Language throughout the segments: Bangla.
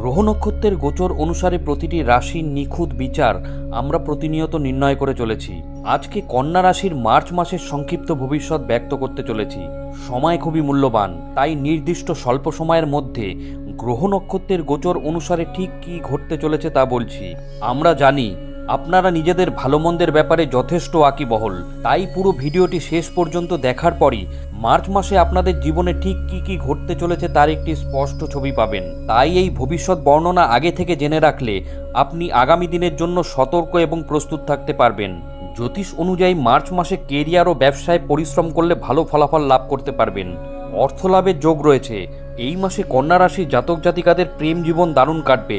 গ্রহ নক্ষত্রের গোচর অনুসারে প্রতিটি রাশির নিখুঁত বিচার আমরা প্রতিনিয়ত নির্ণয় করে চলেছি। আজকে কন্যা রাশির মার্চ মাসের সংক্ষিপ্ত ভবিষ্যৎ ব্যক্ত করতে চলেছি। সময় খুবই মূল্যবান, তাই নির্দিষ্ট স্বল্প সময়ের মধ্যে গ্রহ নক্ষত্রের গোচর অনুসারে ঠিক কী ঘটতে চলেছে তা বলছি। আমরা জানি আপনারা নিজেদের ভালো মন্দের ব্যাপারে যথেষ্ট আকিবহল। তাই পুরো ভিডিওটি শেষ পর্যন্ত দেখার পরই মার্চ মাসে আপনাদের জীবনে ঠিক কি কি ঘটতে চলেছে তার একটি স্পষ্ট ছবি পাবেন। তাই এই ভবিষ্যৎ বর্ণনা আগে থেকে জেনে রাখলে আপনি আগামী দিনের জন্য সতর্ক এবং প্রস্তুত থাকতে পারবেন। জ্যোতিষ অনুযায়ী মার্চ মাসে কেরিয়ার ও ব্যবসায় পরিশ্রম করলে ভালো ফলাফল লাভ করতে পারবেন। অর্থ লাভের যোগ রয়েছে। এই মাসে কন্যা রাশি জাতক জাতিকাদের প্রেম জীবন দারুণ কাটবে।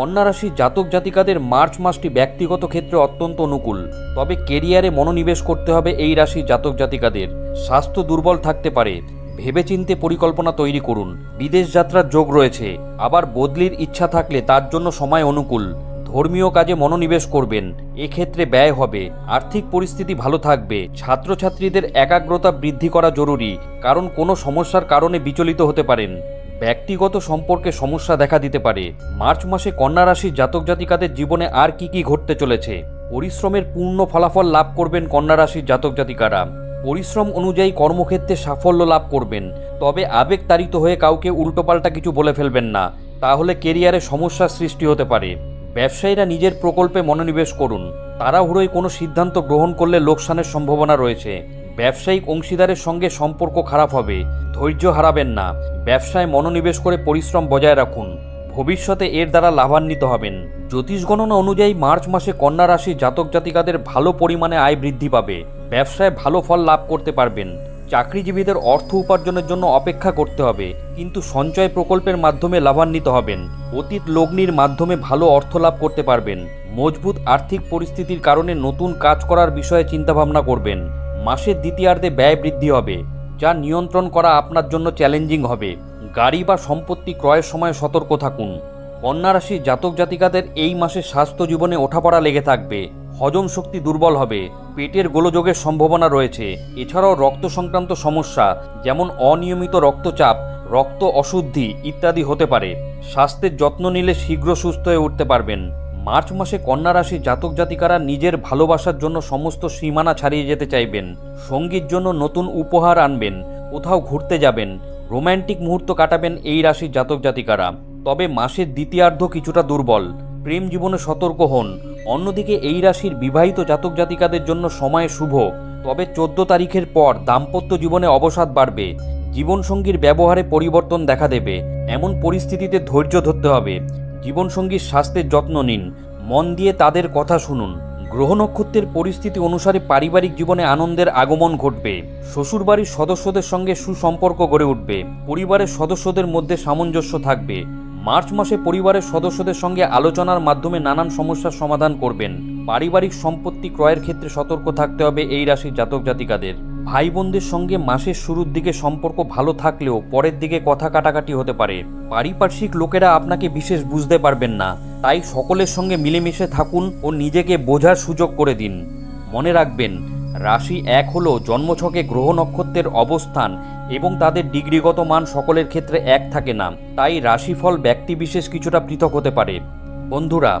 কন্যা রাশি জাতক জাতিকাদের মার্চ মাসটি ব্যক্তিগত ক্ষেত্রে অত্যন্ত অনুকূল। তবে কেরিয়ারে মনোনিবেশ করতে হবে এই রাশি জাতক জাতিকাদের। স্বাস্থ্য দুর্বল থাকতে পারে। ভেবেচিন্তে পরিকল্পনা তৈরি করুন। বিদেশ যাত্রার যোগ রয়েছে। আবার বদলির ইচ্ছা থাকলে তার জন্য সময় অনুকূল। ধর্মীয় কাজে মনোনিবেশ করবেন। এক্ষেত্রে ব্যয় হবে। আর্থিক পরিস্থিতি ভালো থাকবে। ছাত্রছাত্রীদের একাগ্রতা বৃদ্ধি করা জরুরি। কারণ কোনো সমস্যার কারণে বিচলিত হতে পারেন। ব্যক্তিগত সম্পর্কে সমস্যা দেখা দিতে পারে। মার্চ মাসে কন্যা রাশির জাতক জাতিকাদের জীবনে আর কি কি ঘটতে চলেছে? পরিশ্রমের পূর্ণ ফলাফল লাভ করবেন কন্যা রাশির জাতক জাতিকারা। পরিশ্রম অনুযায়ী কর্মক্ষেত্রে সাফল্য লাভ করবেন। তবে আবেগ তাড়িত হয়ে কাউকে উল্টোপাল্টা কিছু বলে ফেলবেন না। তাহলে কেরিয়ারে সমস্যার সৃষ্টি হতে পারে। ব্যবসায়ীরা নিজের প্রকল্পে মনোনিবেশ করুন। তাড়াহুড়োয় কোনো সিদ্ধান্ত গ্রহণ করলে লোকসানের সম্ভাবনা রয়েছে। ব্যবসায়িক অংশীদারের সঙ্গে সম্পর্ক খারাপ হবে। ধৈর্য হারাবেন না। ব্যবসায় মনোনিবেশ করে পরিশ্রম বজায় রাখুন। ভবিষ্যতে এর দ্বারা লাভান্বিত হবেন। জ্যোতিষ গণনা অনুযায়ী মার্চ মাসে কন্যা রাশি জাতক জাতিকাদের ভালো পরিমাণে আয় বৃদ্ধি পাবে। ব্যবসায় ভালো ফল লাভ করতে পারবেন। চাকরিজীবীদের অর্থ উপার্জনের জন্য অপেক্ষা করতে হবে। কিন্তু সঞ্চয় প্রকল্পের মাধ্যমে লাভান্বিত হবেন। অতীত লগ্নির মাধ্যমে ভালো অর্থ লাভ করতে পারবেন। মজবুত আর্থিক পরিস্থিতির কারণে নতুন কাজ করার বিষয়ে চিন্তাভাবনা করবেন। মাসের দ্বিতীয়ার্ধে ব্যয় বৃদ্ধি হবে। যা নিয়ন্ত্রণ করা আপনার জন্য চ্যালেঞ্জিং হবে। গাড়ি বা সম্পত্তি ক্রয়ের সময় সতর্ক থাকুন। কন্যা রাশির জাতক জাতিকাদের এই মাসে স্বাস্থ্য জীবনে ওঠাপড়া লেগে থাকবে। হজম শক্তি দুর্বল হবে। পেটের গোলযোগের সম্ভাবনা রয়েছে। এছাড়াও রক্ত সংক্রান্ত সমস্যা, যেমন অনিয়মিত রক্তচাপ, রক্ত অশুদ্ধি ইত্যাদি হতে পারে। স্বাস্থ্যের যত্ন নিলে শীঘ্র সুস্থ হয়ে উঠতে পারবেন। মার্চ মাসে কন্যা রাশি জাতক জাতিকারা নিজের ভালোবাসার জন্য সমস্ত সীমানা ছাড়িয়ে যেতে চাইবেন। সঙ্গীর জন্য নতুন উপহার আনবেন, কোথাও ঘুরতে যাবেন, রোম্যান্টিক মুহূর্ত কাটাবেন এই রাশির জাতক জাতিকারা। তবে মাসের দ্বিতীয়ার্ধ কিছুটা দুর্বল, প্রেম জীবনে সতর্ক হন। অন্যদিকে এই রাশির বিবাহিত জাতক জাতিকাদের জন্য সময় শুভ, তবে চোদ্দ তারিখের পর দাম্পত্য জীবনে অবসাদ বাড়বে, জীবনসঙ্গীর ব্যবহারে পরিবর্তন দেখা দেবে, এমন পরিস্থিতিতে ধৈর্য ধরতে হবে। জীবনসঙ্গীর স্বাস্থ্যের যত্ন নিন। মন দিয়ে তাদের কথা শুনুন। গ্রহ নক্ষত্রের পরিস্থিতি অনুসারে পারিবারিক জীবনে আনন্দের আগমন ঘটবে। শ্বশুরবাড়ির সদস্যদের সঙ্গে সুসম্পর্ক গড়ে উঠবে। পরিবারের সদস্যদের মধ্যে সামঞ্জস্য থাকবে। মার্চ মাসে পরিবারের সদস্যদের সঙ্গে আলোচনার মাধ্যমে নানান সমস্যার সমাধান করবেন। পারিবারিক সম্পত্তি ক্রয়ের ক্ষেত্রে সতর্ক থাকতে হবে এই রাশির জাতক জাতিকাদের। ভাই বোনদের সঙ্গে মাসের শুরুর দিকে সম্পর্ক ভালো থাকলেও পরের দিকে কথা কাটাকাটি হতে পারে। পারিপার্শ্বিক লোকেরা আপনাকে বিশেষ বুঝতে পারবেন না। তাই সকলের সঙ্গে মিলেমিশে থাকুন ও নিজেকে বোঝার সুযোগ করে দিন। মনে রাখবেন, রাশি এক হলো জন্মছকে গ্রহ নক্ষত্রের অবস্থান এবং তাদের ডিগ্রিগত মান সকলের ক্ষেত্রে এক থাকে না। তাই রাশিফল ব্যক্তিবিশেষ কিছুটা পৃথক হতে পারে। বন্ধুরা